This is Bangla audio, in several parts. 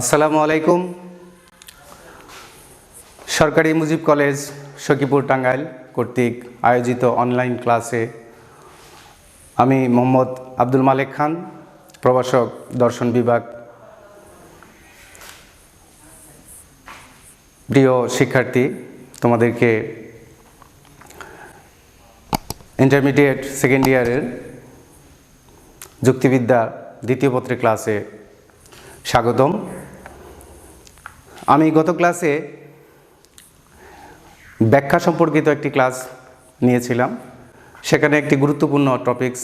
আসসালামু আলাইকুম। সরকারি মুজিব কলেজ, সখীপুর টাঙ্গাইল কর্তৃক আয়োজিত অনলাইন ক্লাসে আমি মোহাম্মদ আব্দুল মালেক খান, প্রভাষক দর্শন বিভাগ। প্রিয় শিক্ষার্থী, তোমাদেরকে ইন্টারমিডিয়েট সেকেন্ড ইয়ারের যুক্তিবিদ্যা দ্বিতীয় পত্রের ক্লাসে স্বাগতম। আমি গত ক্লাসে ব্যাখ্যা সম্পর্কিত একটি ক্লাস নিয়েছিলাম। সেখানে একটি গুরুত্বপূর্ণ টপিকস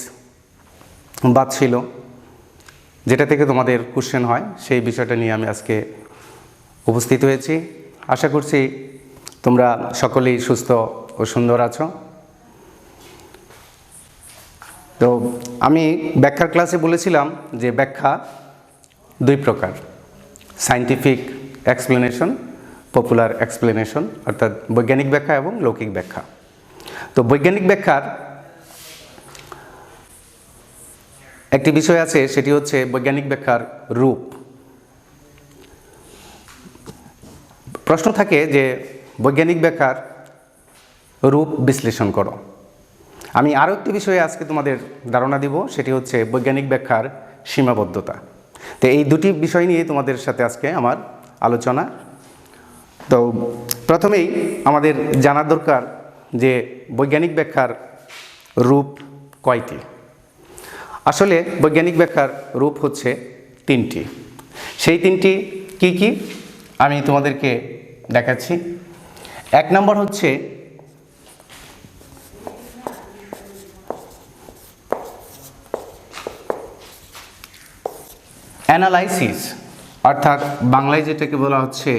বাদ ছিল, যেটা থেকে তোমাদের কোশ্চেন হয়, সেই বিষয়টা নিয়ে আমি আজকে উপস্থিত হয়েছি। আশা করছি তোমরা সকলেই সুস্থ ও সুন্দর আছো। তো আমি ব্যাখ্যার ক্লাসে বলেছিলাম যে ব্যাখ্যা দুই প্রকার সায়েন্টিফিক এক্সপ্লেনেশন পপুলার এক্সপ্লেনেশন অর্থাৎ বৈজ্ঞানিক ব্যাখ্যা এবং লৌকিক ব্যাখ্যা। তো বৈজ্ঞানিক ব্যাখ্যার একটি বিষয় আছে, সেটি হচ্ছে বৈজ্ঞানিক ব্যাখ্যার রূপ। প্রশ্ন থাকে যে বৈজ্ঞানিক ব্যাখ্যার রূপ বিশ্লেষণ করো। আমি আরও একটি বিষয়ে আজকে তোমাদের ধারণা দিব, সেটি হচ্ছে বৈজ্ঞানিক ব্যাখ্যার সীমাবদ্ধতা। তো এই দুটি বিষয় নিয়ে তোমাদের সাথে আজকে আমার আলোচনা। তো প্রথমেই আমাদের জানার দরকার যে বৈজ্ঞানিক ব্যাখ্যার রূপ কয়টি? আসলে বৈজ্ঞানিক ব্যাখ্যার রূপ হচ্ছে তিনটি। সেই তিনটি কি কি? আমি তোমাদেরকে দেখাচ্ছি। এক নম্বর হচ্ছে অ্যানালাইসিস। অর্থাৎ বাংলায় যেটাকে বলা হচ্ছে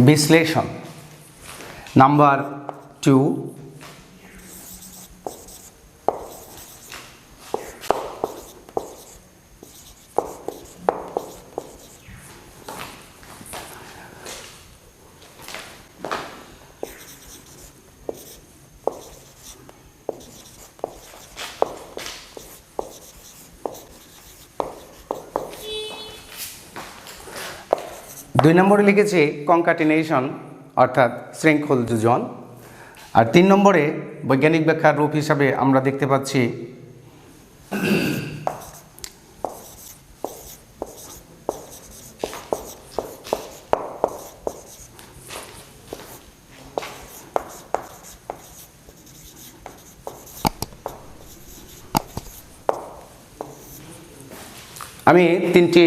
বিশ্লেষণ নাম্বার টু দুই নম্বরে লিখেছি কনকাটিনেশন অর্থাৎ শৃঙ্খল যোজন আর তিন নম্বরে বৈজ্ঞানিক ব্যাখ্যার রূপ হিসাবে আমরা দেখতে পাচ্ছি আমি তিনটি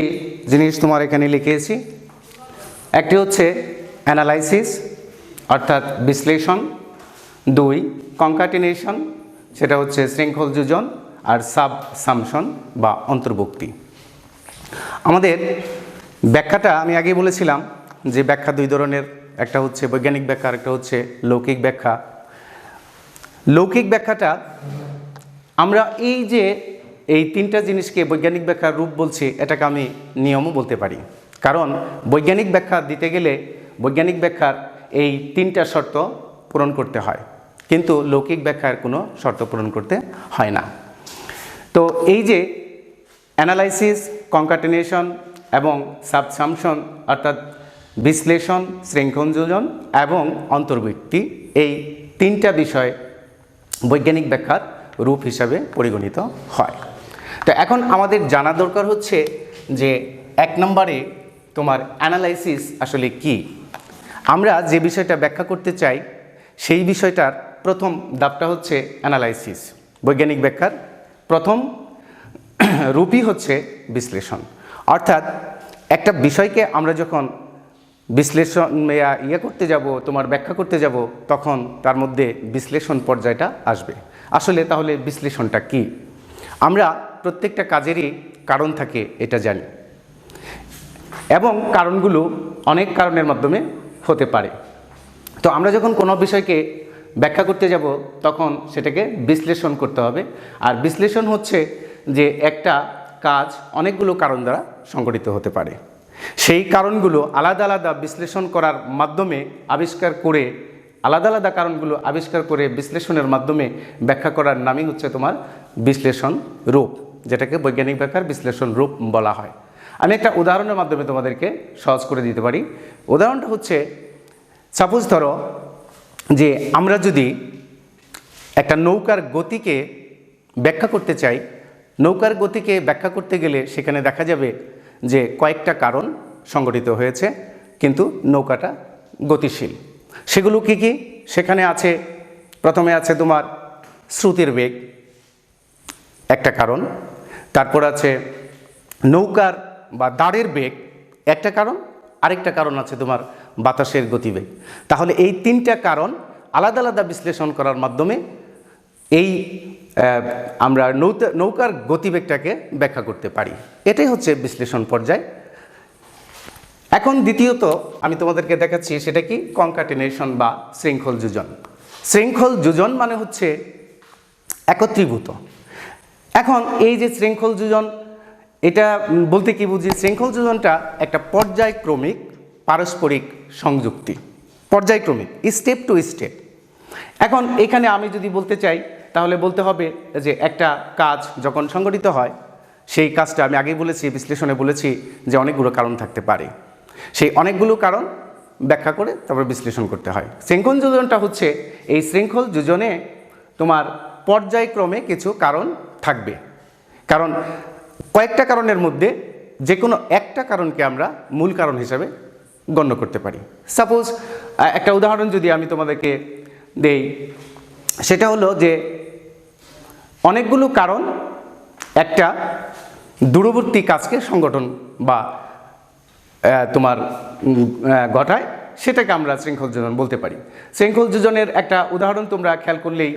জিনিস তোমার এখানে লিখিয়েছি একটি হচ্ছে অ্যানালাইসিস অর্থাৎ বিশ্লেষণ। দুই কনকাটিনেশন সেটা হচ্ছে শৃঙ্খল যোজন আর সাব সামশন বা অন্তর্ভুক্তি। আমাদের ব্যাখ্যাটা আমি আগেই বলেছিলাম যে ব্যাখ্যা দুই ধরনের, একটা হচ্ছে বৈজ্ঞানিক ব্যাখ্যা আর একটা হচ্ছে লৌকিক ব্যাখ্যা। লৌকিক ব্যাখ্যাটা আমরা এই যে এই তিনটা জিনিসকে বৈজ্ঞানিক ব্যাখ্যার রূপ বলছি, এটাকে আমি নিয়মও বলতে পারি। কারণ বৈজ্ঞানিক ব্যাখ্যা দিতে গেলে বৈজ্ঞানিক ব্যাখ্যার এই তিনটা শর্ত পূরণ করতে হয়। কিন্তু লৌকিক ব্যাখ্যার কোনো শর্ত পূরণ করতে হয় না। তো এই যে অ্যানালাইসিস কনকাটিনেশন এবং সাবসামশন অর্থাৎ বিশ্লেষণ, শৃঙ্খলযোজন এবং অন্তর্বৃত্তি এই তিনটা বিষয় বৈজ্ঞানিক ব্যাখ্যার রূপ হিসাবে পরিগণিত হয়। তো এখন আমাদের জানা দরকার হচ্ছে যে এক নম্বরে তোমার অ্যানালাইসিস আসলে কি? আমরা যে বিষয়টা ব্যাখ্যা করতে চাই, সেই বিষয়টার প্রথম ধাপটা হচ্ছে অ্যানালাইসিস বৈজ্ঞানিক ব্যাখ্যার প্রথম রূপই হচ্ছে বিশ্লেষণ। অর্থাৎ একটা বিষয়কে আমরা যখন বিশ্লেষণ ইয়ে করতে যাব, তোমার ব্যাখ্যা করতে যাব, তখন তার মধ্যে বিশ্লেষণ পর্যায়টা আসবে। আসলে তাহলে বিশ্লেষণটা কি? আমরা প্রত্যেকটা কাজেরই কারণ থাকে, এটা জানি। এবং কারণগুলো অনেক কারণের মাধ্যমে হতে পারে। তো আমরা যখন কোনো বিষয়কে ব্যাখ্যা করতে যাব, তখন সেটাকে বিশ্লেষণ করতে হবে। আর বিশ্লেষণ হচ্ছে যে একটা কাজ অনেকগুলো কারণ দ্বারা সংগঠিত হতে পারে। সেই কারণগুলো আলাদা আলাদা বিশ্লেষণ করার মাধ্যমে আবিষ্কার করে, আলাদা আলাদা কারণগুলো আবিষ্কার করে বিশ্লেষণের মাধ্যমে ব্যাখ্যা করার নামই হচ্ছে তোমার বিশ্লেষণ রূপ, যেটাকে বৈজ্ঞানিক ব্যাখ্যার বিশ্লেষণ রূপ বলা হয়। আমি একটা উদাহরণের মাধ্যমে তোমাদেরকে সহজ করে দিতে পারি। উদাহরণটা হচ্ছে সাপোজ ধরো যে আমরা যদি একটা নৌকার গতিকে ব্যাখ্যা করতে চাই, নৌকার গতিকে ব্যাখ্যা করতে গেলে সেখানে দেখা যাবে যে কয়েকটা কারণ সংগঠিত হয়েছে, কিন্তু নৌকাটা গতিশীল। সেগুলো কি কি? সেখানে আছে, প্রথমে আছে তোমার শ্রুতির বেগ, একটা কারণ। তারপর আছে নৌকার বা দাঁড়ের বেগ, একটা কারণ, আরেকটা কারণ আছে তোমার বাতাসের গতিবেগ। তাহলে এই তিনটা কারণ আলাদা আলাদা বিশ্লেষণ করার মাধ্যমে এই আমরা নৌকা নৌকার গতিবেগটাকে ব্যাখ্যা করতে পারি। এটাই হচ্ছে বিশ্লেষণ পর্যায়। এখন দ্বিতীয়ত আমি তোমাদেরকে দেখাচ্ছি সেটা কি? কনকাটিনেশন বা শৃঙ্খল যোজন। শৃঙ্খল যোজন মানে হচ্ছে একত্রীভূত। এখন এই যে শৃঙ্খল যোজন এটা বলতে কি বুঝি শৃঙ্খল যোজনটা একটা পর্যায়ক্রমিক পারস্পরিক সংযুক্তি। পর্যায়ক্রমিক স্টেপ টু স্টেপ এখন এখানে আমি যদি বলতে চাই, তাহলে বলতে হবে যে একটা কাজ যখন সংগঠিত হয়, সেই কাজটা আমি আগেই বলেছি, বিশ্লেষণে বলেছি যে অনেকগুলো কারণ থাকতে পারে। সেই অনেকগুলো কারণ ব্যাখ্যা করে তারপর বিশ্লেষণ করতে হয়। শৃঙ্খল যোজনটা হচ্ছে, এই শৃঙ্খল যোজনে তোমার পর্যায়ক্রমে কিছু কারণ থাকবে। কারণ কয়েকটা কারণের মধ্যে যে কোনো একটা কারণকে আমরা মূল কারণ হিসাবে গণ্য করতে পারি। সাপোজ একটা উদাহরণ যদি আমি তোমাদেরকে দেই, সেটা হলো যে অনেকগুলো কারণ একটা দূরবর্তী কাজকে সংগঠন বা তোমার ঘটায়, সেটাকে আমরা শৃঙ্খল যোজন বলতে পারি। শৃঙ্খল যোজনের একটা উদাহরণ তোমরা খেয়াল করলেই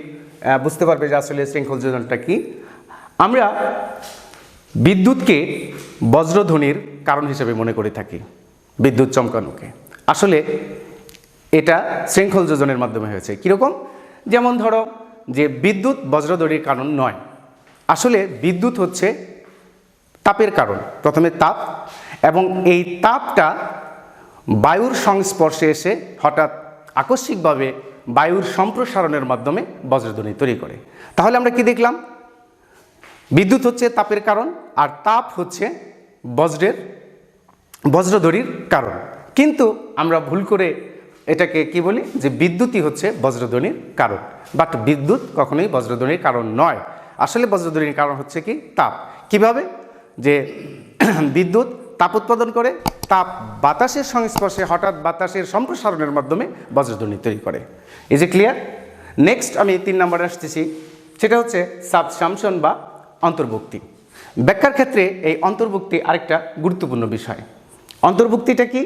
বুঝতে পারবে যে আসলে শৃঙ্খল যোজনটা কি। আমরা বিদ্যুৎকে বজ্রধ্বনির কারণ হিসেবে মনে করে থাকি, বিদ্যুৎ চমকানোকে। আসলে এটা শৃঙ্খল যোজনের মাধ্যমে হয়েছে। কীরকম? যেমন ধরো যে বিদ্যুৎ বজ্রধ্বনির কারণ নয়। আসলে বিদ্যুৎ হচ্ছে তাপের কারণ। প্রথমে তাপ এবং এই তাপটা বায়ুর সংস্পর্শে এসে হঠাৎ আকস্মিকভাবে বায়ুর সম্প্রসারণের মাধ্যমে বজ্রধ্বনি তৈরি করে। তাহলে আমরা কি দেখলাম? বিদ্যুৎ হচ্ছে তাপের কারণ আর তাপ হচ্ছে বজ্রের বজ্রধ্বনির কারণ। কিন্তু আমরা ভুল করে এটাকে কি বলি? যে বিদ্যুৎই হচ্ছে বজ্রধ্বনির কারণ। বাট বিদ্যুৎ কখনোই বজ্রধ্বনির কারণ নয়। আসলে বজ্রধ্বনির কারণ হচ্ছে কি? তাপ। কীভাবে? যে বিদ্যুৎ তাপ উৎপাদন করে, তাপ বাতাসের সংস্পর্শে হঠাৎ বাতাসের সম্প্রসারণের মাধ্যমে বজ্রধ্বনি তৈরি করে। ইজ এ ক্লিয়ার নেক্সট আমি তিন নম্বরে আসতেছি। সেটা হচ্ছে সাবসামশন বা অন্তর্ভুক্তি। ব্যাখ্যার ক্ষেত্রে এই অন্তর্ভুক্তি আরেকটা গুরুত্বপূর্ণ বিষয়। অন্তর্ভুক্তিটা কি?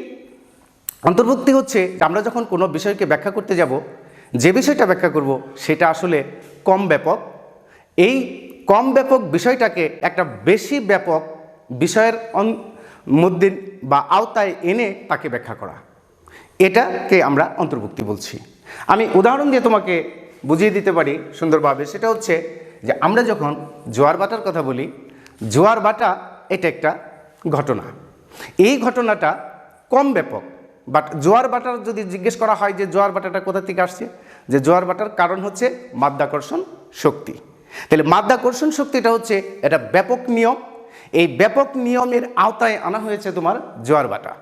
অন্তর্ভুক্তি হচ্ছে আমরা যখন কোনো বিষয়কে ব্যাখ্যা করতে যাব, যে বিষয়টা ব্যাখ্যা করব, সেটা আসলে কম ব্যাপক। এই কম ব্যাপক বিষয়টাকে একটা বেশি ব্যাপক বিষয়ের মধ্যে বা আওতায় এনে তাকে ব্যাখ্যা করা। এটাকে আমরা অন্তর্ভুক্তি বলছি। আমি উদাহরণ দিয়ে তোমাকে বুঝিয়ে দিতে পারি সুন্দরভাবে। সেটা হচ্ছে যে আমরা যখন জোয়ার বাটার কথা বলি, জোয়ার বাটা এটা একটা ঘটনা। এই ঘটনাটা কম ব্যাপক। বাট জোয়ার বাটার যদি জিজ্ঞেস করা হয় যে জোয়ার বাটাটা কোথা থেকে আসছে, যে জোয়ার বাটার কারণ হচ্ছে মাধ্যাকর্ষণ শক্তি। তাহলে মাধ্যাকর্ষণ শক্তিটা হচ্ছে এটা ব্যাপক নিয়ম। এই ব্যাপক নিয়মের আওতায় আনা হয়েছে তোমার জোয়ার বাটা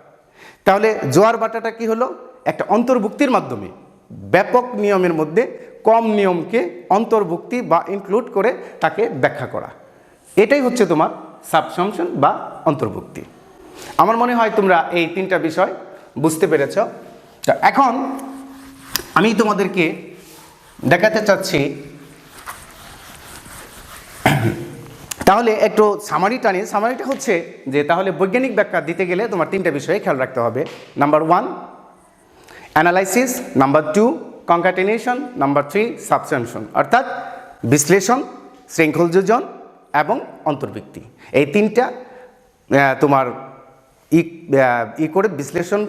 তাহলে জোয়ার বাটাটা কি হলো? একটা অন্তর্ভুক্তির মাধ্যমে ব্যাপক নিয়মের মধ্যে কম নিয়মকে অন্তর্ভুক্তি বা ইনক্লুড করে তাকে ব্যাখ্যা করা। এটাই হচ্ছে তোমার সাবসমশন বা অন্তর্ভুক্তি। আমার মনে হয় তোমরা এই তিনটা বিষয় বুঝতে পেরেছ। এখন আমি তোমাদেরকে দেখাতে চাচ্ছি। তাহলে একটু সামারি টানি সামারিটা হচ্ছে যে তাহলে বৈজ্ঞানিক ব্যাখ্যা দিতে গেলে তোমার তিনটা বিষয়ে খেয়াল রাখতে হবে। Number one analysis number two concatenation number three subsumption অর্থাৎ বিশ্লেষণ, শৃঙ্খল যোজন এবং অন্তর্বৃত্তি। এই তিনটা তোমার ই ই করে বিশ্লেষণ,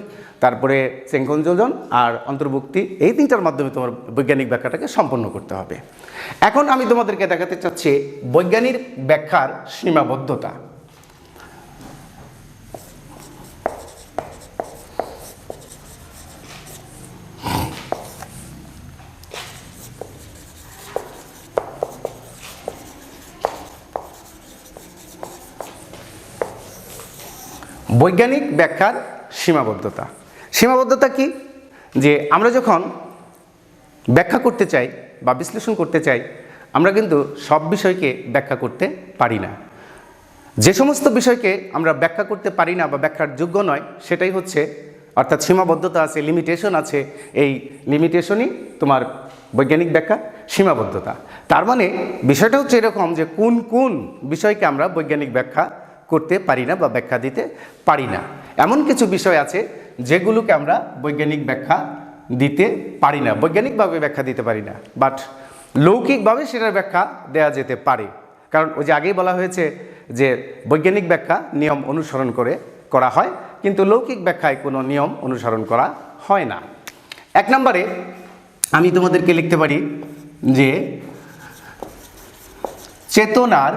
তারপরে শৃঙ্খল যোজন আর অন্তর্ভুক্তি এই তিনটার মাধ্যমে তোমার বৈজ্ঞানিক ব্যাখ্যাটাকে সম্পন্ন করতে হবে। এখন আমি তোমাদেরকে দেখাতে চাচ্ছি বৈজ্ঞানিক ব্যাখ্যার সীমাবদ্ধতা। বৈজ্ঞানিক ব্যাখ্যার সীমাবদ্ধতা। সীমাবদ্ধতা কি? যে আমরা যখন ব্যাখ্যা করতে চাই বা বিশ্লেষণ করতে চাই, আমরা কিন্তু সব বিষয়কে ব্যাখ্যা করতে পারি না। যে সমস্ত বিষয়কে আমরা ব্যাখ্যা করতে পারি না বা ব্যাখ্যার যোগ্য নয়, সেটাই হচ্ছে, অর্থাৎ সীমাবদ্ধতা আছে লিমিটেশন আছে। এই লিমিটেশনই তোমার বৈজ্ঞানিক ব্যাখ্যা, সীমাবদ্ধতা। তার মানে বিষয়টা হচ্ছে এরকম যে কোন কোন বিষয়কে আমরা বৈজ্ঞানিক ব্যাখ্যা করতে পারি না বা ব্যাখ্যা দিতে পারি না। এমন কিছু বিষয় আছে যেগুলোকে আমরা বৈজ্ঞানিক ব্যাখ্যা দিতে পারি না। বৈজ্ঞানিকভাবে ব্যাখ্যা দিতে পারি না বাট লৌকিকভাবে সেটার ব্যাখ্যা দেওয়া যেতে পারে। কারণ ওই যে আগেই বলা হয়েছে যে বৈজ্ঞানিক ব্যাখ্যা নিয়ম অনুসরণ করে করা হয়, কিন্তু লৌকিক ব্যাখ্যায় কোনো নিয়ম অনুসরণ করা হয় না। এক নম্বরে আমি তোমাদেরকে লিখতে পারি যে, চেতনার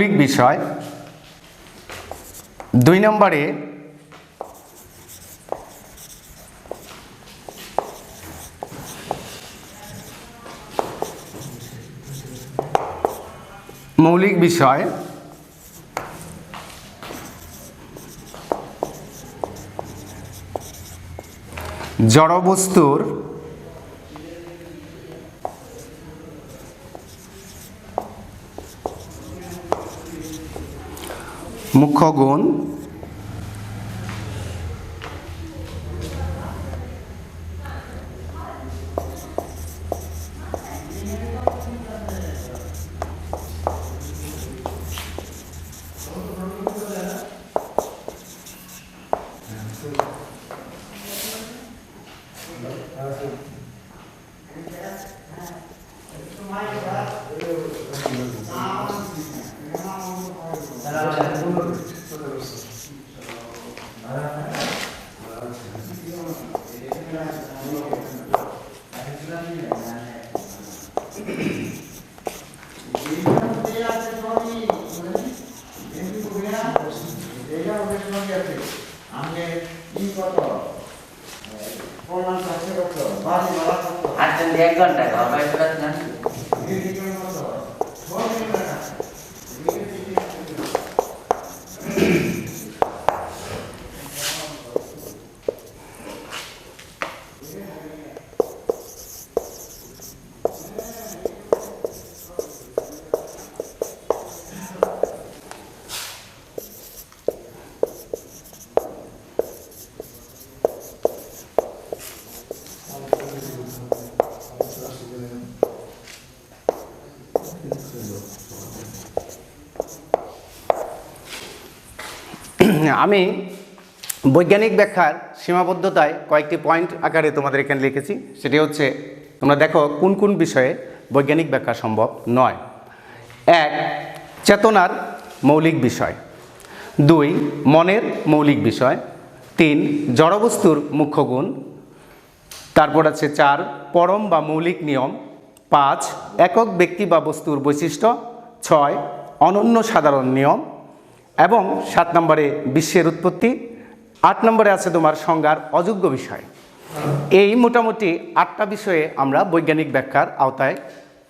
মৌলিক বিষয়। দুই নম্বরে মৌলিক বিষয় জড়বস্তুর মুখ্য গুণ 많이 많아졌고. 안전된 건데, 왜 그러냐? আমি বৈজ্ঞানিক ব্যাখ্যার সীমাবদ্ধতায় কয়েকটি পয়েন্ট আকারে তোমাদের এখানে লিখেছি। সেটি হচ্ছে, তোমরা দেখো কোন কোন বিষয়ে বৈজ্ঞানিক ব্যাখ্যা সম্ভব নয়। এক, চেতনার মৌলিক বিষয়। দুই, মনের মৌলিক বিষয়। তিন, জড়বস্তুর মুখ্য গুণ। তারপর আছে চার, পরম বা মৌলিক নিয়ম। পাঁচ, একক ব্যক্তি বা বস্তুর বৈশিষ্ট্য। ছয়, অনন্য সাধারণ নিয়ম। এবং সাত নম্বরে বিশ্বের উৎপত্তি। আট নম্বরে আছে তোমার সংজ্ঞার অযোগ্য বিষয়। এই মোটামুটি আটটা বিষয়ে আমরা বৈজ্ঞানিক ব্যাখ্যার আওতায়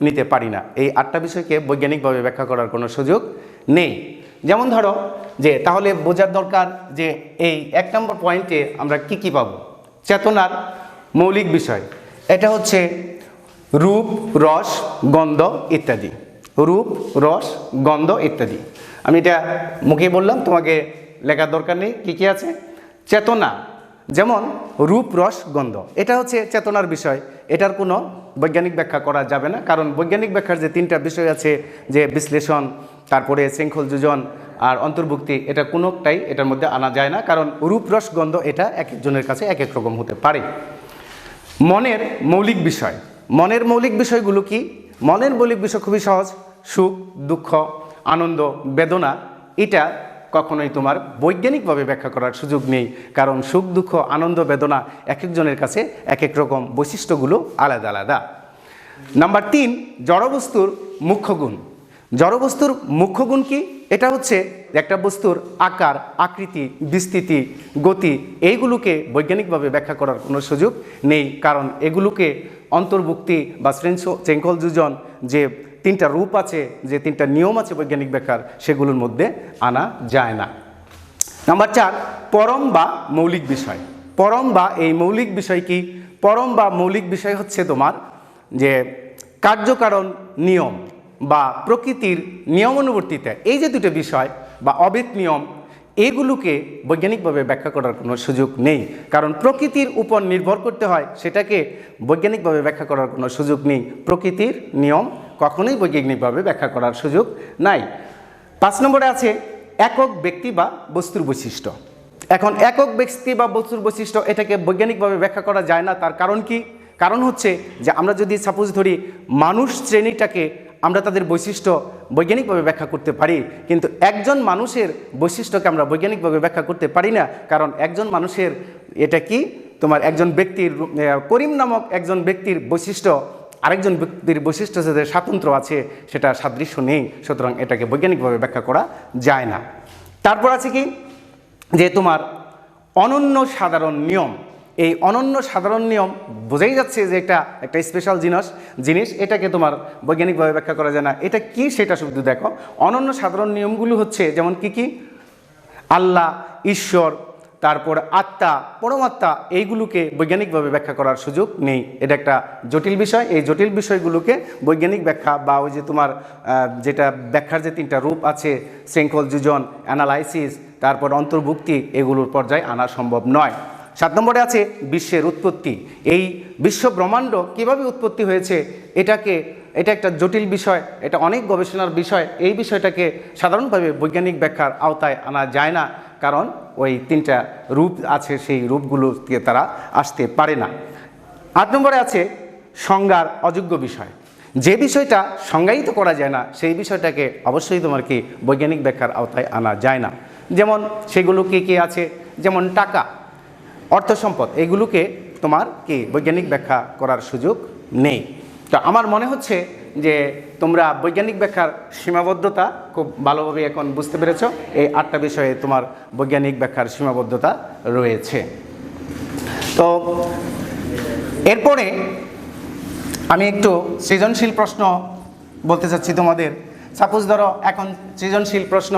নিতে পারি না। এই আটটা বিষয়কে বৈজ্ঞানিকভাবে ব্যাখ্যা করার কোনো সুযোগ নেই। যেমন ধরো যে, তাহলে বোঝার দরকার যে, এই এক নম্বর পয়েন্টে আমরা কি কি পাবো? চেতনার মৌলিক বিষয়। এটা হচ্ছে রূপ, রস, গন্ধ ইত্যাদি। রূপ, রস, গন্ধ ইত্যাদি। আমি এটা মুখে বললাম, তোমাকে লেখার দরকার নেই, কী কী আছে? চেতনা। যেমন রূপ, রস, গন্ধ। এটা হচ্ছে চেতনার বিষয়। এটার কোনো বৈজ্ঞানিক ব্যাখ্যা করা যাবে না, কারণ বৈজ্ঞানিক ব্যাখ্যার যে তিনটা বিষয় আছে, যে বিশ্লেষণ, তারপরে শৃঙ্খল যোজন আর অন্তর্ভুক্তি, এটা কোনোটাই এটার মধ্যে আনা যায় না, কারণ রূপ, রস, গন্ধ এটা এক একজনের কাছে এক এক রকম হতে পারে। মনের মৌলিক বিষয়। মনের মৌলিক বিষয়গুলো কি? মনের মৌলিক বিষয় খুবই সহজ। সুখ, দুঃখ, আনন্দ, বেদনা, এটা কখনোই তোমার বৈজ্ঞানিকভাবে ব্যাখ্যা করার সুযোগ নেই। কারণ সুখ, দুঃখ, আনন্দ, বেদনা এক একজনের কাছে এক এক রকম বৈশিষ্ট্যগুলো আলাদা আলাদা। নাম্বার তিন জড়বস্তুর মুখ্য গুণ। জড়বস্তুর মুখ্য গুণ কি? এটা হচ্ছে একটা বস্তুর আকার, আকৃতি, বিস্তৃতি, গতি, এইগুলোকে বৈজ্ঞানিকভাবে ব্যাখ্যা করার কোনো সুযোগ নেই। কারণ এগুলোকে অন্তর্ভুক্তি বা চেঙ্কল যোজন যে তিনটা রূপ আছে, যে তিনটা নিয়ম আছে বৈজ্ঞানিক ব্যাখ্যার, সেগুলোর মধ্যে আনা যায় না। নাম্বার চার, পরম বা মৌলিক বিষয়। পরম বা এই মৌলিক বিষয় কি? পরম বা মৌলিক বিষয় হচ্ছে তোমার যে কার্যকারণ নিয়ম বা প্রকৃতির নিয়মানুবর্তিতা। এই যে দুটো বিষয় বা অবেদ নিয়ম এগুলোকে বৈজ্ঞানিকভাবে ব্যাখ্যা করার কোনো সুযোগ নেই। কারণ প্রকৃতির উপর নির্ভর করতে হয়, সেটাকে বৈজ্ঞানিকভাবে ব্যাখ্যা করার কোনো সুযোগ নেই। প্রকৃতির নিয়ম কখনোই বৈজ্ঞানিকভাবে ব্যাখ্যা করার সুযোগ নাই। পাঁচ নম্বরে আছে একক ব্যক্তি বা বস্তুর বৈশিষ্ট্য। এখন একক ব্যক্তি বা বস্তুর বৈশিষ্ট্য এটাকে বৈজ্ঞানিকভাবে ব্যাখ্যা করা যায় না। তার কারণ কি? কারণ হচ্ছে যে আমরা যদি সাপোজ ধরি, মানুষ শ্রেণীটাকে আমরা তাদের বৈশিষ্ট্য বৈজ্ঞানিকভাবে ব্যাখ্যা করতে পারি, কিন্তু একজন মানুষের বৈশিষ্ট্যকে আমরা বৈজ্ঞানিকভাবে ব্যাখ্যা করতে পারি না, কারণ একজন মানুষের এটা কি? তোমার একজন ব্যক্তির করিম নামক একজন ব্যক্তির বৈশিষ্ট্য, আরেকজন ব্যক্তির বৈশিষ্ট্য যে স্বাতন্ত্র আছে, সেটা সাদৃশ্য নেই, সুতরাং এটাকে বৈজ্ঞানিকভাবে ব্যাখ্যা করা যায় না। তারপর আছে কি? যে তোমার অনন্য সাধারণ নিয়ম। এই অনন্য সাধারণ নিয়ম বোঝাই যাচ্ছে যে এটা একটা স্পেশাল জিনিস জিনিস, এটাকে তোমার বৈজ্ঞানিকভাবে ব্যাখ্যা করা যায় না। এটা কি সেটা শুধু দেখো। অনন্য সাধারণ নিয়মগুলো হচ্ছে যেমন কি কি? আল্লাহ, ঈশ্বর, তারপর আত্মা, পরমাত্মা, এইগুলোকে বৈজ্ঞানিকভাবে ব্যাখ্যা করার সুযোগ নেই। এটা একটা জটিল বিষয়। এই জটিল বিষয়গুলোকে বৈজ্ঞানিক ব্যাখ্যা বা ওই যে তোমার যেটা ব্যাখ্যার যে তিনটা রূপ আছে, শৃঙ্খল, যোজন অ্যানালাইসিস তারপর অন্তর্ভুক্তি, এগুলোর পর্যায়ে আনা সম্ভব নয়। সাত নম্বরে আছে বিশ্বের উৎপত্তি। এই বিশ্ব ব্রহ্মাণ্ড কীভাবে উৎপত্তি হয়েছে, এটাকে, এটা একটা জটিল বিষয়, এটা অনেক গবেষণার বিষয়, এই বিষয়টাকে সাধারণভাবে বৈজ্ঞানিক ব্যাখ্যার আওতায় আনা যায় না, কারণ ওই তিনটা রূপ আছে, সেই রূপগুলোকে তারা আসতে পারে না। আট নম্বরে আছে সংজ্ঞার অযোগ্য বিষয়। যে বিষয়টা সংজ্ঞায়িত করা যায় না, সেই বিষয়টাকে অবশ্যই তোমার কি বৈজ্ঞানিক ব্যাখ্যার আওতায় আনা যায় না। যেমন সেগুলো কি কি আছে? যেমন টাকা। অর্থ সম্পদ এগুলোকে তোমার কি বৈজ্ঞানিক ব্যাখ্যা করার সুযোগ নেই। তো আমার মনে হচ্ছে যে তোমরা বৈজ্ঞানিক ব্যাখ্যার সীমাবদ্ধতা খুব ভালোভাবে এখন বুঝতে পেরেছ। এই আটটা বিষয়ে তোমার বৈজ্ঞানিক ব্যাখ্যার সীমাবদ্ধতা রয়েছে। তো এরপরে আমি একটু সৃজনশীল প্রশ্ন বলতে চাচ্ছি তোমাদের। সাপোজ ধরো এখন সৃজনশীল প্রশ্ন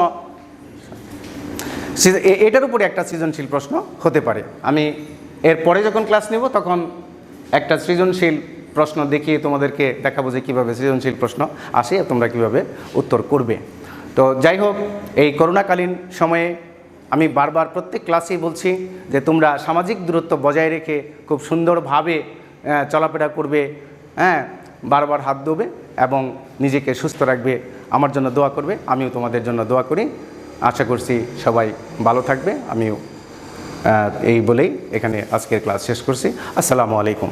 এটার উপরে একটা সৃজনশীল প্রশ্ন হতে পারে। আমি এর পরে যখন ক্লাস নেব, তখন একটা সৃজনশীল প্রশ্ন দেখিয়ে তোমাদেরকে দেখাবো যে কীভাবে সৃজনশীল প্রশ্ন আসে তোমরা কীভাবে উত্তর করবে। তো যাই হোক, এই করোনাকালীন সময়ে আমি বারবার প্রত্যেক ক্লাসেই বলছি যে তোমরা সামাজিক দূরত্ব বজায় রেখে খুব সুন্দরভাবে চলাফেরা করবে হ্যাঁ বারবার হাত ধোবে এবং নিজেকে সুস্থ রাখবে, আমার জন্য দোয়া করবে, আমিও তোমাদের জন্য দোয়া করি। আশা করছি সবাই ভালো থাকবে। আমিও এই বলেই এখানে আজকের ক্লাস শেষ করছি। আসসালামু আলাইকুম।